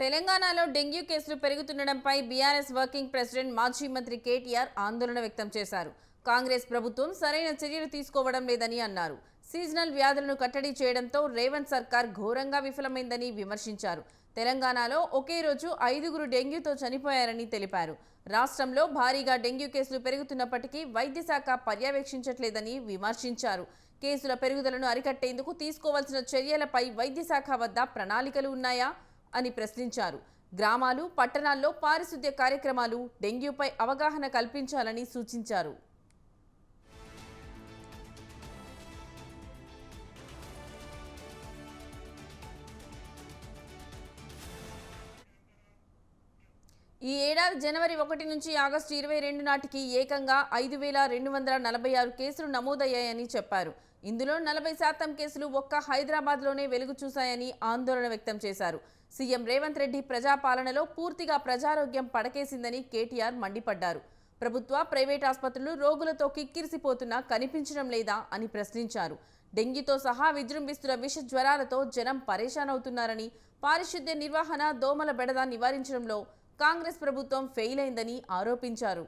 తెలంగాణలో డెంగ్యూ కేసులు పెరుగుతుండడంపై BRS working president మాజీ మంత్రి కేటీఆర్ ఆందోళన వ్యక్తం చేశారు. కాంగ్రెస్ ప్రభుత్వం సరైన చర్యలు తీసుకోవడం లేదని అన్నారు. సీజనల్ వ్యాధులను కట్టడి చేయడంతో రేవంత్ సర్కార్ ఘోరంగా విఫలమైందని విమర్శించారు. తెలంగాణలో ఒకే రోజు ఐదుగురు డెంగ్యూతో చనిపోయారని తెలిపారు. రాష్ట్రంలో భారీగా డెంగ్యూ కేసులు పెరుగుతున్నప్పటికీ వైద్య శాఖ పర్యవేక్షించట్లేదని విమర్శించారు. కేసుల పెరుగుదలను అరికట్టేందుకు తీసుకోవాల్సిన చర్యలపై వైద్య శాఖ వద్ద ప్రణాళికలు ఉన్నాయా? అని ప్రశ్నించారు. గ్రామాలు పట్టణాల్లో పారిశుద్ధ్య కార్యక్రమాలు డెంగ్యూపై అవగాహన కల్పించాలని సూచించారు. ఈ ఏడాది జనవరి ఒకటి నుంచి ఆగస్టు ఇరవై రెండు నాటికి ఏకంగా ఐదు వేల రెండు వందల నలభై ఆరు కేసులు నమోదయ్యాయని చెప్పారు. ఇందులో నలభై శాతం కేసులు ఒక్క హైదరాబాద్లోనే వెలుగు చూశాయని ఆందోళన వ్యక్తం చేశారు. సీఎం రేవంత్ రెడ్డి ప్రజాపాలనలో పూర్తిగా ప్రజారోగ్యం పడకేసిందని కేటీఆర్ మండిపడ్డారు. ప్రభుత్వ ప్రైవేట్ ఆసుపత్రులు రోగులతో కిక్కిరిసిపోతున్నా కనిపించడం లేదా అని ప్రశ్నించారు. డెంగీతో సహా విజృంభిస్తున్న విష జ్వరాలతో జనం పరేషాన్ అవుతున్నారని పారిశుద్ధ్య నిర్వహణ దోమల బెడద నివారించడంలో కాంగ్రెస్ ప్రభుత్వం ఫెయిల్ అయిందని ఆరోపించారు.